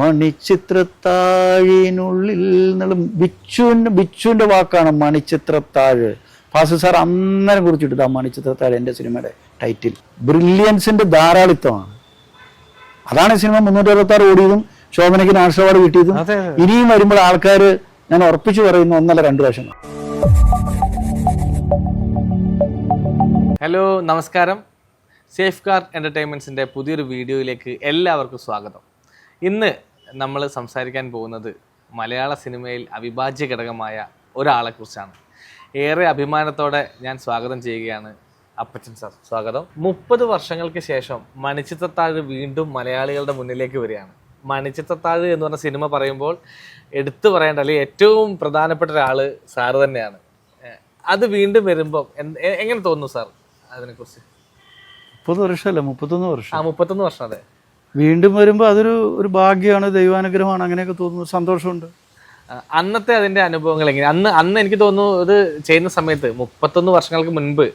മണിച്ചിത്രത്താഴിനുള്ളിൽ എന്നുള്ള ബിച്ചുവിന്റെ ബിച്ചുവിന്റെ വാക്കാണ് മണിച്ചിത്രത്താഴ്. ഫാസു സാർ അന്നേരം കുറിച്ചിട്ടത് ആ മണിച്ചിത്രത്താഴ് എന്റെ സിനിമയുടെ ടൈറ്റിൽ. ബ്രില്യൻസിന്റെ ധാരാളിത്തമാണ് അതാണ് ഈ സിനിമ മുന്നൂറ്റി അറുപത്താറ് ഓടിയതും ശോഭനയ്ക്ക് നാഷണൽ അവാർഡ് കിട്ടിയതും. ഇനിയും വരുമ്പോൾ ആൾക്കാർ ഞാൻ ഉറപ്പിച്ചു പറയുന്നു ഒന്നല്ല രണ്ടു പ്രാവശ്യം. ഹലോ നമസ്കാരം. സേഫ് ഗാർഡ് എന്റർടൈൻമെന്റ്സിന്റെ പുതിയൊരു വീഡിയോയിലേക്ക് എല്ലാവർക്കും സ്വാഗതം. ഇന്ന് നമ്മൾ സംസാരിക്കാൻ പോകുന്നത് മലയാള സിനിമയിൽ അവിഭാജ്യ ഘടകമായ ഒരാളെ കുറിച്ചാണ് ഏറെ അഭിമാനത്തോടെ ഞാൻ സ്വാഗതം ചെയ്യുകയാണ് അപ്പച്ചൻ സാർ. സ്വാഗതം. മുപ്പത് വർഷങ്ങൾക്ക് ശേഷം മണിച്ചിത്രത്താഴ് വീണ്ടും മലയാളികളുടെ മുന്നിലേക്ക് വരികയാണ്. മണിച്ചിത്രത്താഴ് എന്ന് പറഞ്ഞ സിനിമ പറയുമ്പോൾ എടുത്തു പറയേണ്ട അല്ലെങ്കിൽ ഏറ്റവും പ്രധാനപ്പെട്ട ഒരാൾ സാറ് തന്നെയാണ്. അത് വീണ്ടും വരുമ്പോൾ എങ്ങനെ തോന്നുന്നു സാർ അതിനെക്കുറിച്ച്? മുപ്പത് വർഷമല്ല? മുപ്പത്തൊന്ന് വർഷം. ആ മുപ്പത്തൊന്ന് വർഷം അതെ. വീണ്ടും വരുമ്പോൾ അതൊരു ഒരു ഭാഗ്യമാണ് ദൈവാനുഗ്രഹമാണ് അങ്ങനെയൊക്കെ തോന്നുന്നു. സന്തോഷമുണ്ട്. അന്നത്തെ അതിന്റെ അനുഭവങ്ങൾ എങ്ങനെ അന്ന് അന്ന് എനിക്ക് തോന്നുന്നു ഇത് ചെയ്യുന്ന സമയത്ത് മുപ്പത്തൊന്ന് വർഷങ്ങൾക്ക് മുൻപ്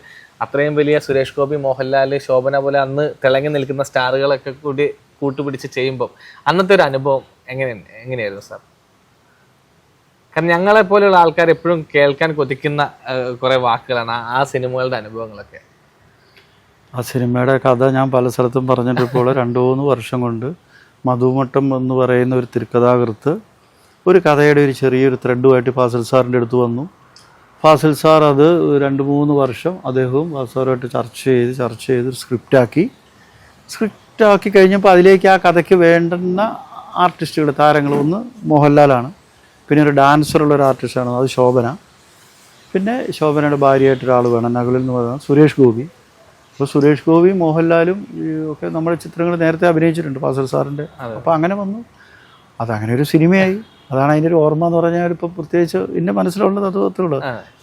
അത്രയും വലിയ സുരേഷ് ഗോപി മോഹൻലാൽ ശോഭന പോലെ അന്ന് തിളങ്ങി നിൽക്കുന്ന സ്റ്റാറുകളൊക്കെ കൂടി കൂട്ടുപിടിച്ച് ചെയ്യുമ്പോൾ അന്നത്തെ ഒരു അനുഭവം എങ്ങനെ എങ്ങനെയായിരുന്നു സാർ? കാരണം ഞങ്ങളെ പോലെയുള്ള ആൾക്കാർ എപ്പോഴും കേൾക്കാൻ കൊതിക്കുന്ന കുറേ വാക്കുകളാണ് ആ സിനിമകളുടെ അനുഭവങ്ങളൊക്കെ. ആ സിനിമയുടെ കഥ ഞാൻ പല സ്ഥലത്തും പറഞ്ഞിട്ടിപ്പോൾ രണ്ടു മൂന്ന് വർഷം കൊണ്ട് മധുമട്ടം എന്ന് പറയുന്ന ഒരു തിരുക്കഥാകൃത്ത് ഒരു കഥയുടെ ഒരു ചെറിയൊരു ത്രെഡുമായിട്ട് ഫാസിൽ സാറിന്റെ അടുത്ത് വന്നു. ഫാസിൽ സാർ അത് രണ്ട് മൂന്ന് വർഷം അദ്ദേഹവും സാറുമായിട്ട് ചർച്ച ചെയ്ത് ചർച്ച ചെയ്ത് സ്ക്രിപ്റ്റാക്കി. സ്ക്രിപ്റ്റാക്കി കഴിഞ്ഞപ്പോൾ അതിലേക്ക് ആ കഥയ്ക്ക് വേണ്ടുന്ന ആർട്ടിസ്റ്റുകൾ താരങ്ങൾ ഒന്ന് മോഹൻലാലാണ്. പിന്നെ ഒരു ഡാൻസറുള്ള ഒരു ആർട്ടിസ്റ്റാണ് അത് ശോഭന. പിന്നെ ശോഭനയുടെ ഭാര്യയായിട്ടൊരാൾ വേണം നകുലിൽ എന്ന് പറയുന്നത് സുരേഷ് ഗോപി. അപ്പോൾ സുരേഷ് ഗോപിയും മോഹൻലാലും ഒക്കെ നമ്മുടെ ചിത്രങ്ങൾ നേരത്തെ അഭിനയിച്ചിട്ടുണ്ട് ഫാസൽ സാറിന്റെ അപ്പോൾ അങ്ങനെ വന്നു. അതങ്ങനെ ഒരു സിനിമയായി. അതാണ് അതിന്റെ ഒരു ഓർമ്മ എന്ന് പറഞ്ഞാൽ ഇപ്പോൾ പ്രത്യേകിച്ച് എന്റെ മനസ്സിലുള്ളത് അത്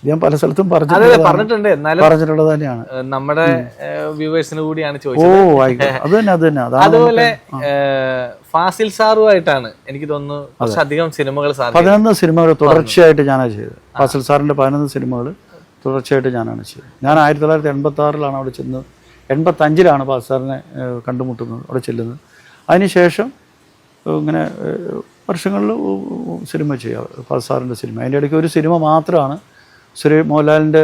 ഞാൻ പല സ്ഥലത്തും പറഞ്ഞിട്ടുണ്ട്. പറഞ്ഞിട്ടുള്ളത് തന്നെയാണ്. നമ്മുടെ വ്യൂവേഴ്സിന് കൂടിയാണ് ഓ ചോദിച്ചത് ആയിക്കോട്ടെ. അത് തന്നെ അത് തന്നെ. അതാണ് അതുപോലെ ഫാസിൽ സാറുമായിട്ടാണ് എനിക്ക് തോന്നുന്നു കുറച്ചധികം സിനിമകൾ പതിനൊന്ന് സിനിമകൾ തുടർച്ചയായിട്ട് ഞാനാണ് ചെയ്തത്. ഫാസിൽ സാറിന്റെ പതിനൊന്ന് സിനിമകൾ തുടർച്ചയായിട്ട് ഞാനാണ് ചെയ്തത്. ഞാൻ ആയിരത്തി തൊള്ളായിരത്തി എൺപത്തി ആറിലാണ് അവിടെ ചെന്നത്. എൺപത്തഞ്ചിലാണ് പാസ്സാറിനെ കണ്ടുമുട്ടുന്നത് അവിടെ ചെല്ലുന്നത്. അതിനുശേഷം ഇങ്ങനെ വർഷങ്ങളിൽ സിനിമ ചെയ്യുക പാസ്സാറിന്റെ സിനിമ. അതിന്റെ ഇടയ്ക്ക് ഒരു സിനിമ മാത്രമാണ് സുരേ മോഹൻലാലിന്റെ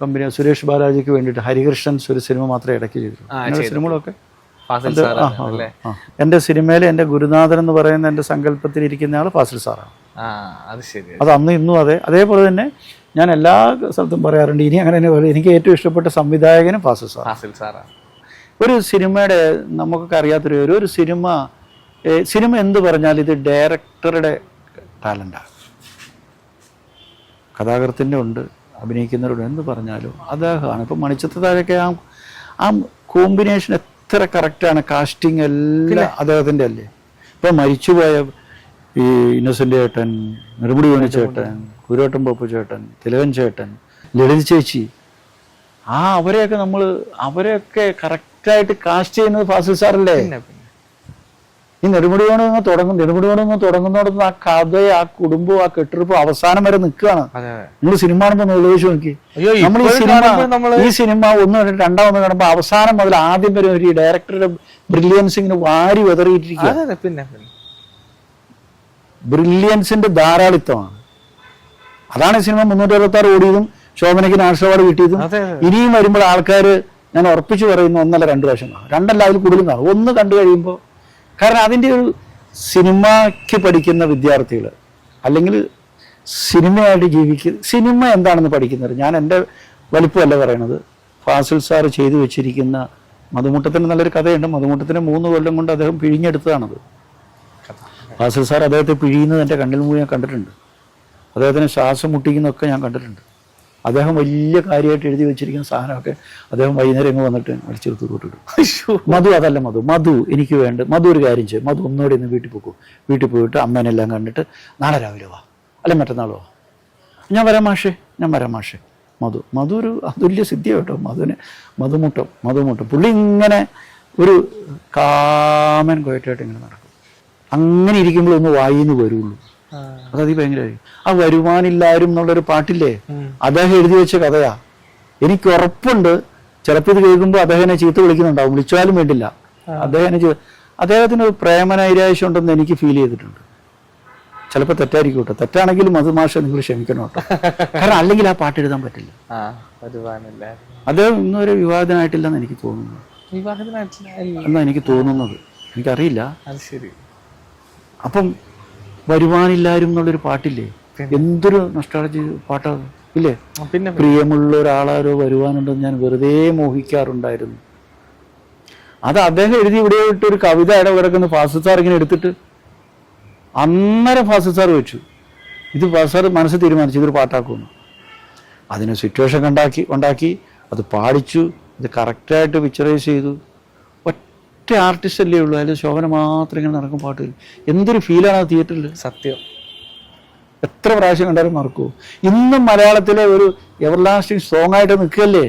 കമ്പനി സുരേഷ് ബാലാജിക്ക് വേണ്ടിയിട്ട് ഹരികൃഷ്ണൻസ് ഒരു സിനിമ മാത്രമേ ഇടയ്ക്ക് ചെയ്തിട്ടുള്ളൂ. അങ്ങനെ സിനിമകളൊക്കെ. എന്റെ സിനിമയിൽ എന്റെ ഗുരുനാഥൻ എന്ന് പറയുന്ന എന്റെ സങ്കല്പത്തിൽ ഇരിക്കുന്ന ആൾ ഫാസിൽ സാറാണ്. അത് അന്ന് ഇന്നും അതെ. അതേപോലെ തന്നെ ഞാൻ എല്ലാ സ്ഥലത്തും പറയാറുണ്ട്. ഇനി അങ്ങനെ തന്നെ പറയും എനിക്ക് ഏറ്റവും ഇഷ്ടപ്പെട്ട സംവിധായകനും ഫാസിൽ സാർ ഫാസിൽ സാറാണ്. ഒരു സിനിമയുടെ നമുക്കൊക്കെ അറിയാത്തൊരു ഒരു ഒരു സിനിമ സിനിമ എന്ത് പറഞ്ഞാൽ ഇത് ഡയറക്ടറുടെ ടാലന്റാണ് കഥാകൃത്തിന്റെ ഉണ്ട് അഭിനയിക്കുന്നവരുടെ എന്ത് പറഞ്ഞാലും അദ്ദേഹമാണ് ഇപ്പം മണിച്ചിത്രത്താഴൊക്കെ ആ ആ കോമ്പിനേഷൻ എത്ര കറക്റ്റാണ്. കാസ്റ്റിംഗ് എല്ലാം അദ്ദേഹത്തിന്റെ അല്ലേ? ഇപ്പം മരിച്ചുപോയ ഈ ഇന്നസെന്റ് ചേട്ടൻ നെടുമുടി വേണു ചേട്ടൻ കുരുവട്ടം പപ്പു ചേട്ടൻ തിലകൻ ചേട്ടൻ ലളിത ചേച്ചി ആ അവരെയൊക്കെ നമ്മൾ അവരെയൊക്കെ കറക്റ്റായിട്ട് കാസ്റ്റ് ചെയ്യുന്നത് ഫാസിൽ സാറല്ലേ? ഈ നെടുമുടി വേണം എന്ന് തുടങ്ങും നെടുമുടി വേണം എന്ന് തുടങ്ങുന്നിടത്ത് ആ കഥ ആ കുടുംബവും ആ കെട്ടിടപ്പും അവസാനം വരെ നിൽക്കുകയാണ്. നിങ്ങൾ സിനിമ കാണുമ്പോൾ നിർദ്ദേശിച്ച് നോക്കി നമ്മൾ ഈ സിനിമ ഈ സിനിമ ഒന്ന് കണ്ടിട്ട് രണ്ടാമത് കാണുമ്പോൾ അവസാനം മുതൽ ആദ്യം വരെ ഒരു ഡയറക്ടറുടെ ബ്രില്യൻസ് ഇങ്ങനെ വാരി വെതറിയിട്ടിരിക്കുക പിന്നെ. ബ്രില്യൻസിന്റെ ധാരാളിത്തമാണ് അതാണ് ഈ സിനിമ മുന്നൂറ്റി അറുപത്തി ആറ് ഓടിയതും ശോഭനയ്ക്ക് നാഷണൽ അവാർഡ് കിട്ടിയതും. ഇനിയും വരുമ്പോൾ ആൾക്കാർ ഞാൻ ഉറപ്പിച്ചു പറയുന്നു ഒന്നല്ല രണ്ട് പ്രാവശ്യം കാണും രണ്ടല്ല അതിൽ കൂടുതലും കാണും ഒന്ന് കണ്ടു കഴിയുമ്പോൾ കാരണം അതിന്റെ ഒരു സിനിമയ്ക്ക് പഠിക്കുന്ന വിദ്യാർത്ഥികൾ അല്ലെങ്കിൽ സിനിമയായിട്ട് ജീവിക്കുന്ന സിനിമ എന്താണെന്ന് പഠിക്കുന്നവർ ഞാൻ എന്റെ വലിപ്പമല്ല പറയണത്. ഫാസിൽ സാർ ചെയ്തു വെച്ചിരിക്കുന്ന മധുമുട്ടത്തിന് നല്ലൊരു കഥയുണ്ട്. മധുമുട്ടത്തിന് മൂന്ന് കൊല്ലം കൊണ്ട് അദ്ദേഹം പിഴിഞ്ഞെടുത്തതാണത്. ഫാസിൽ സാർ അദ്ദേഹത്തെ പിഴിയുന്നത് എന്റെ കണ്ണിൽ മുഴുവൻ ഞാൻ കണ്ടിട്ടുണ്ട്. അദ്ദേഹത്തിന് ശ്വാസം മുട്ടിക്കുന്നതൊക്കെ ഞാൻ കണ്ടിട്ടുണ്ട്. അദ്ദേഹം വലിയ കാര്യമായിട്ട് എഴുതി വെച്ചിരിക്കുന്ന സാധനമൊക്കെ അദ്ദേഹം വൈകുന്നേരം ഇങ്ങ് വന്നിട്ട് വലിച്ചെടുത്ത് കൂട്ടിട്ടു മധു അതല്ല മധു. മധു എനിക്ക് വേണ്ട. മധു ഒരു കാര്യം ചെയ്യും. മധു ഒന്നുകൂടി ഇന്ന് വീട്ടിൽ പോക്കൂ. വീട്ടിൽ പോയിട്ട് അമ്മേനെല്ലാം കണ്ടിട്ട് നാളെ രാവിലെ വാ. അല്ലെ മറ്റന്നാൾ വാ. ഞാൻ വരാം മാഷേ. ഞാൻ വരാം മാഷേ. മധു. മധു ഒരു അതുല്യ സിദ്ധിയ കേട്ടോ. മധുവിന് മധുമുട്ടം മധുമുട്ടം. പുള്ളി ഇങ്ങനെ ഒരു കാമൻ കോയറ്റായിട്ട് ഇങ്ങനെ നടക്കും. അങ്ങനെ ഇരിക്കുമ്പോൾ ഒന്ന് വായിന്ന് വരുള്ളൂ. അതത് ഭയങ്കരമായി ആ വരുവാനില്ലാരും എന്നുള്ളൊരു പാട്ടില്ലേ? അദ്ദേഹം എഴുതി വെച്ച കഥയാ. എനിക്ക് ഉറപ്പുണ്ട്. ചിലപ്പോൾ ഇത് കേൾക്കുമ്പോൾ അദ്ദേഹം എന്നെ ചീത്ത വിളിക്കുന്നുണ്ടാവും. വിളിച്ചാലും വേണ്ടില്ല. അദ്ദേഹം അദ്ദേഹത്തിന് ഒരു പ്രേമനൈരാശ്യം ഉണ്ടെന്ന് എനിക്ക് ഫീൽ ചെയ്തിട്ടുണ്ട്. ചിലപ്പോൾ തെറ്റായിരിക്കും കേട്ടോ തെറ്റാണെങ്കിലും അത് മാഷ നിങ്ങൾ ക്ഷമിക്കണം കേട്ടോ. കാരണം അല്ലെങ്കിൽ ആ പാട്ട് എഴുതാൻ പറ്റില്ല. അദ്ദേഹം ഇന്നൊരു വിവാഹത്തിനായിട്ടില്ലെന്ന് എനിക്ക് തോന്നുന്നു. എന്നാ എനിക്ക് തോന്നുന്നത്. എനിക്കറിയില്ല. ശരി. അപ്പം വരുവാനില്ലാരും എന്നുള്ളൊരു പാട്ടില്ലേ? എന്തൊരു നഷ്ടാളജി പാട്ടാണ്. ഇല്ലേ? പിന്നെ പ്രിയമുള്ള ഒരാളാരോ വരുവാനുണ്ടെന്ന് ഞാൻ വെറുതെ മോഹിക്കാറുണ്ടായിരുന്നു. അത് അദ്ദേഹം എഴുതി ഇവിടെ ഇട്ട് ഒരു കവിത ഇട കിടക്കുന്ന ഫാസിൽ സാർ ഇങ്ങനെ എടുത്തിട്ട് അന്നേരം ഫാസിൽ സാർ വെച്ചു. ഇത് ഫാസിൽ മനസ്സ് തീരുമാനിച്ചു ഇതൊരു പാട്ടാക്കുമെന്ന്. അതിന് സിറ്റുവേഷൻ ഉണ്ടാക്കി ഉണ്ടാക്കി അത് പാടിച്ചു ഇത് കറക്റ്റായിട്ട് പിക്ചറൈസ് ചെയ്തു. ഒറ്റ ആർട്ടിസ്റ്റ് അല്ലേ ഉള്ളൂ. അതിൽ ശോഭന മാത്രം ഇങ്ങനെ നടക്കും പാട്ട് എന്തൊരു ഫീലാണ് ആ തിയേറ്ററിൽ സത്യം. എത്ര പ്രാവശ്യം കണ്ടാലും മറക്കൂ ഇന്നും മലയാളത്തിലെ ഒരു എവർലാസ്റ്റിംഗ് സോങ് ആയിട്ട് നിൽക്കുകയല്ലേ?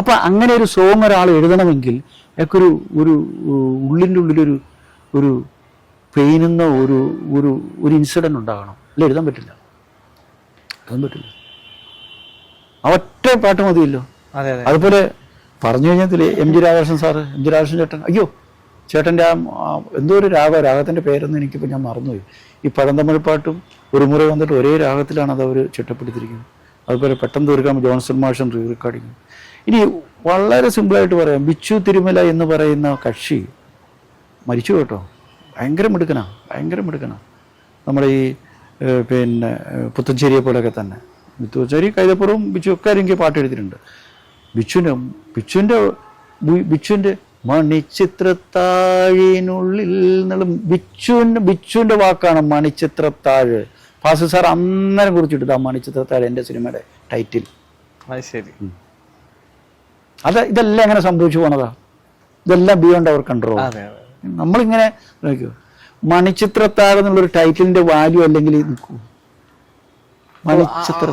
അപ്പം അങ്ങനെ ഒരു സോങ് ഒരാൾ എഴുതണമെങ്കിൽ അയാൾക്കൊരു ഒരു ഒരു ഉള്ളിന്റെ ഉള്ളിലൊരു ഒരു പെയിനുന്ന ഒരു ഒരു ഒരു ഇൻസിഡന്റ് ഉണ്ടാകണം. അല്ല? എഴുതാൻ പറ്റില്ല. എഴുതാൻ പറ്റില്ല. ആ ഒറ്റ പാട്ട് മതിയല്ലോ. അതെ അതെ. അതുപോലെ പറഞ്ഞു കഴിഞ്ഞാൽ M G Radhakrishnan sir M G Radhakrishnan ചേട്ടൻ. അയ്യോ ചേട്ടന്റെ ആ എന്തോ ഒരു രാഗം രാഗത്തിന്റെ പേരൊന്നും എനിക്കിപ്പോൾ ഞാൻ മറന്നുപോയി. ഈ പഴന്തമിഴ് പാട്ടും ഒരു മുറി വന്നിട്ട് ഒരേ രാഗത്തിലാണ് അത് അവർ ചിട്ടപ്പെടുത്തിയിരിക്കുന്നത് അതുപോലെ പെട്ടെന്ന് തീർക്കാൻ ജോൺസൺ മാഷൻ റീ റെക്കോർഡിങ് ഇനി വളരെ സിമ്പിളായിട്ട് പറയാം. ബിച്ചു തിരുമല എന്ന് പറയുന്ന കക്ഷി മരിച്ചു കേട്ടോ. ഭയങ്കര മിടുക്കനാ ഭയങ്കര മിടുക്കനാ. നമ്മുടെ ഈ പിന്നെ പുത്തഞ്ചേരിയെ പോലെയൊക്കെ തന്നെ. പുത്തഞ്ചേരി കൈതപ്പുറവും ബിച്ചു ഒക്കെ എനിക്ക് പാട്ട് എഴുതിയിട്ടുണ്ട് ബിച്ചുവിന്റെ ബിച്ചുവിന്റെ ബിച്ചുവിന്റെ മണിച്ചിത്രത്താഴിനുള്ളിൽ എന്നുള്ള ബിച്ചുവിന്റെ ബിച്ചുവിന്റെ വാക്കാണ് മണിച്ചിത്രത്താഴ്. ഫാസ് സാർ അന്നേരം കുറിച്ചിട്ടു ആ മണിച്ചിത്രത്താഴ് എന്റെ സിനിമയുടെ ടൈറ്റിൽ. അത് ശരി. അത് ഇതെല്ലാം എങ്ങനെ സംഭവിച്ചു പോണതാ? ഇതെല്ലാം ബിയോണ്ട് അവർ കൺട്രോൾ നമ്മളിങ്ങനെ മണിച്ചിത്രത്താഴെന്നുള്ളൊരു മണിച്ചിത്രത്താഴ് എന്നുള്ളൊരു ടൈറ്റിലിന്റെ വാല്യൂ അല്ലെങ്കിൽ നിൽക്കൂ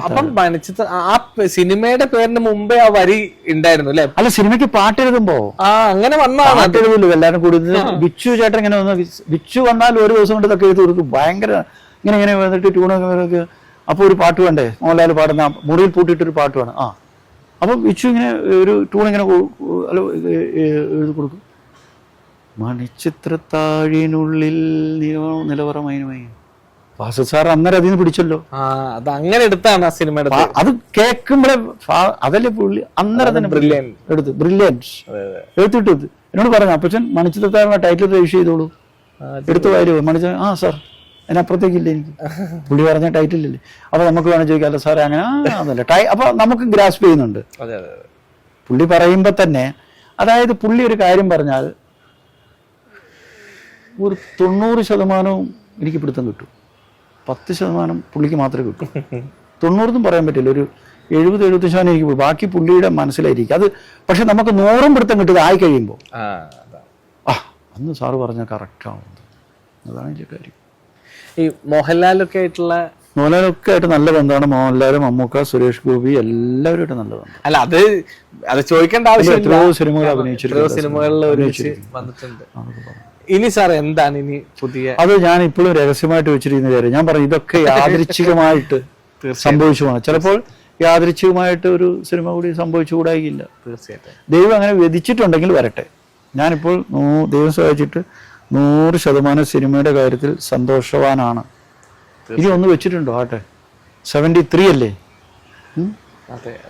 അപ്പം മണിച്ചിത്ര ആ സിനിമയുടെ പേരിന് മുമ്പേ ആ വരി ഉണ്ടായിരുന്നു അല്ലെ? അല്ല സിനിമയ്ക്ക് പാട്ട് എഴുതുമ്പോ ആ അങ്ങനെ വന്നാണ് പാട്ട് എഴുതുമല്ലോ എല്ലാവരും കൂടി ബിച്ചു ചേട്ടൻ ഇങ്ങനെ വന്ന ബിച്ചു വന്നാൽ ഒരു ദിവസം കൊണ്ട് ഇതൊക്കെ എഴുതി കൊടുക്കും. ഭയങ്കര ഇങ്ങനെ ഇങ്ങനെ വന്നിട്ട് ട്യൂണൊക്കെ അപ്പോൾ ഒരു പാട്ട് വേണ്ടേ മോഹൻലാൽ പാടുന്ന മുറിയിൽ പൂട്ടിയിട്ടൊരു പാട്ട് വേണം. ആ. അപ്പം ബിച്ചു ഇങ്ങനെ ഒരു ട്യൂൺ ഇങ്ങനെ എഴുതി കൊടുക്കും. മണിച്ചിത്രത്താഴിനുള്ളിൽ നിലവ- വാസു സാർ അന്നേരം അതിന് പിടിച്ചല്ലോ. അത് അങ്ങനെ എടുത്താണ് ആ സിനിമയുടെ അത് കേൾക്കുമ്പോഴേ അതല്ലേ പുള്ളി അന്നേരം തന്നെ brilliant. എടുത്ത് ബ്രില്യൻസ് എടുത്തിട്ട് എന്നോട് പറഞ്ഞു അപ്പച്ചൻ മണിച്ചിത്രത്താഴ ടൈറ്റിൽ രജിസ്റ്റർ ചെയ്തോളൂ. എടുത്തു വരുമോ മണിച്ച ആ സാർ അതിനപ്പുറത്തേക്കില്ല എനിക്ക്? പുള്ളി പറഞ്ഞ ടൈറ്റിലല്ലേ അപ്പൊ നമുക്ക് വേണം ചോദിക്കാം അല്ല സാറേ അങ്ങനെ അതല്ല? ടൈ അപ്പൊ നമുക്ക് ഗ്രാസ്പ് ചെയ്യുന്നുണ്ട്. പുള്ളി പറയുമ്പോൾ തന്നെ അതായത് പുള്ളി ഒരു കാര്യം പറഞ്ഞാൽ ഒരു തൊണ്ണൂറ് ശതമാനവും എനിക്ക് പിടുത്തം കിട്ടും. പത്ത് ശതമാനം പുള്ളിക്ക് മാത്രമേ കിട്ടൂ. തൊണ്ണൂറൊന്നും പറയാൻ പറ്റില്ല. ഒരു എഴുപത് എഴുപത്തി ശതമാനം എനിക്ക് പോയി. ബാക്കി പുള്ളിയുടെ മനസ്സിലായിരിക്കും. അത് പക്ഷെ നമുക്ക് നൂറും പിടുത്തം കിട്ടുക ആയി കഴിയുമ്പോൾ ആ അന്ന് സാറ് പറഞ്ഞാൽ കറക്റ്റാവുന്നത് അതാണ് എന്റെ കാര്യം. ഈ മോഹൻലാലൊക്കെ ആയിട്ടുള്ള മോഹൻലാലൊക്കെ ആയിട്ട് നല്ല ബന്ധമാണ്. മോഹൻലാലും മമ്മൂക്ക സുരേഷ് ഗോപി എല്ലാവരുമായിട്ട് നല്ല ബന്ധം അല്ല അത് അത് ചോദിക്കേണ്ട എത്രയോ സിനിമകൾ അഭിനയിച്ചിട്ടുണ്ട്. സിനിമകളിൽ ഒരുമിച്ച് വന്നിട്ടുണ്ട്. ഇനി സാർ എന്താണ് ഇനി പുതിയ? അത് ഞാൻ ഇപ്പോഴും രഹസ്യമായിട്ട് വെച്ചിരിക്കുന്ന കാര്യം. ഞാൻ പറഞ്ഞു ഇതൊക്കെ യാദൃച്ഛികമായിട്ട് സംഭവിച്ചു പോകണം ചിലപ്പോൾ യാദൃച്ഛികമായിട്ട് ഒരു സിനിമ കൂടി സംഭവിച്ചുകൂടായില്ല തീർച്ചയായിട്ടും. ദൈവം അങ്ങനെ വ്യതിച്ചിട്ടുണ്ടെങ്കിൽ വരട്ടെ. ഞാനിപ്പോൾ നൂ- ദൈവം സഹായിച്ചിട്ട് നൂറ് ശതമാനം സിനിമയുടെ കാര്യത്തിൽ സന്തോഷവാനാണ്. ഇനി ഒന്ന് വെച്ചിട്ടുണ്ടോ? ആട്ടെ. സെവന്റി ത്രീ അല്ലേ?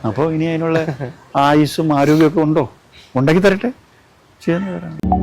അപ്പോൾ ഇനി അതിനുള്ള ആയുസ്സും ആരോഗ്യമൊക്കെ ഉണ്ടോ? ഉണ്ടെങ്കിൽ തരട്ടെ. ചെയ്യാൻ തരാം